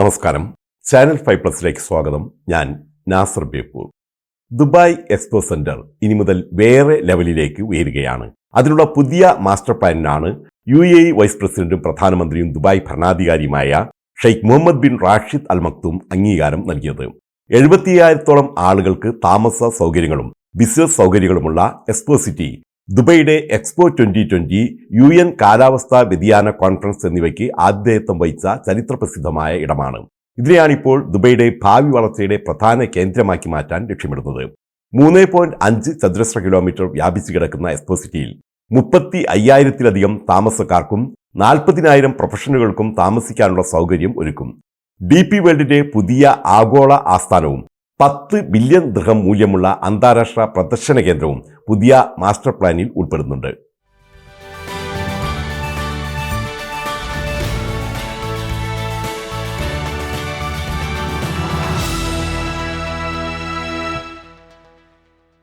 നമസ്കാരം. Channel five പ്ലസിലേക്ക് സ്വാഗതം. ഞാൻ Nasar Beypore. Dubai Expo centre ഇനി മുതൽ വേറെ ലെവലിലേക്ക് ഉയരുകയാണ്. അതിനുള്ള പുതിയ മാസ്റ്റർ പ്ലാനിനാണ് യു എ വൈസ് പ്രസിഡന്റും പ്രധാനമന്ത്രിയും Dubai ഭരണാധികാരിയുമായ Sheikh Mohammed bin Rashid Al Maktoum അംഗീകാരം നൽകിയത്. എഴുപത്തിയായിരത്തോളം ആളുകൾക്ക് താമസ സൗകര്യങ്ങളും ബിസിനസ് സൗകര്യങ്ങളുമുള്ള expo city ദുബൈയുടെ Expo twenty twenty U N കാലാവസ്ഥാ വ്യതിയാന കോൺഫറൻസ് എന്നിവയ്ക്ക് ആതിഥേയത്വം വഹിച്ച ചരിത്രപ്രസിദ്ധമായ ഇടമാണ്. ഇതിനെയാണിപ്പോൾ ദുബൈയുടെ ഭാവി വളർച്ചയുടെ പ്രധാന കേന്ദ്രമാക്കി മാറ്റാൻ ലക്ഷ്യമിടുന്നത്. മൂന്ന് പോയിന്റ് അഞ്ച് ചതുരശ്ര കിലോമീറ്റർ വ്യാപിച്ചു കിടക്കുന്ന എക്സ്പോ സിറ്റിയിൽ മുപ്പത്തി അയ്യായിരത്തിലധികം താമസക്കാർക്കും നാൽപ്പതിനായിരം പ്രൊഫഷണലുകൾക്കും താമസിക്കാനുള്ള സൗകര്യം ഒരുക്കും. ഡി പി വേൾഡിന്റെ പുതിയ ആഗോള ആസ്ഥാനവും പത്ത് ബില്യൺ ദൃഹം മൂല്യമുള്ള അന്താരാഷ്ട്ര പ്രദർശന കേന്ദ്രവും പുതിയ മാസ്റ്റർ പ്ലാനിൽ ഉൾപ്പെടുന്നുണ്ട്.